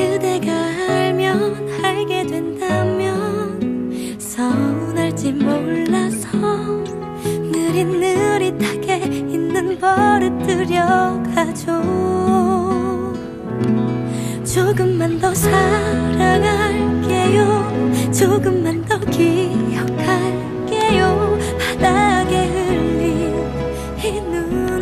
그대가 알면 알게 된다면 서운할지 몰라서 느릿느릿하게 있는 버릇 들여가죠 조금만 더 사랑할게요. 조금만 더 기억할게요. 바닥에 흘린 이 눈.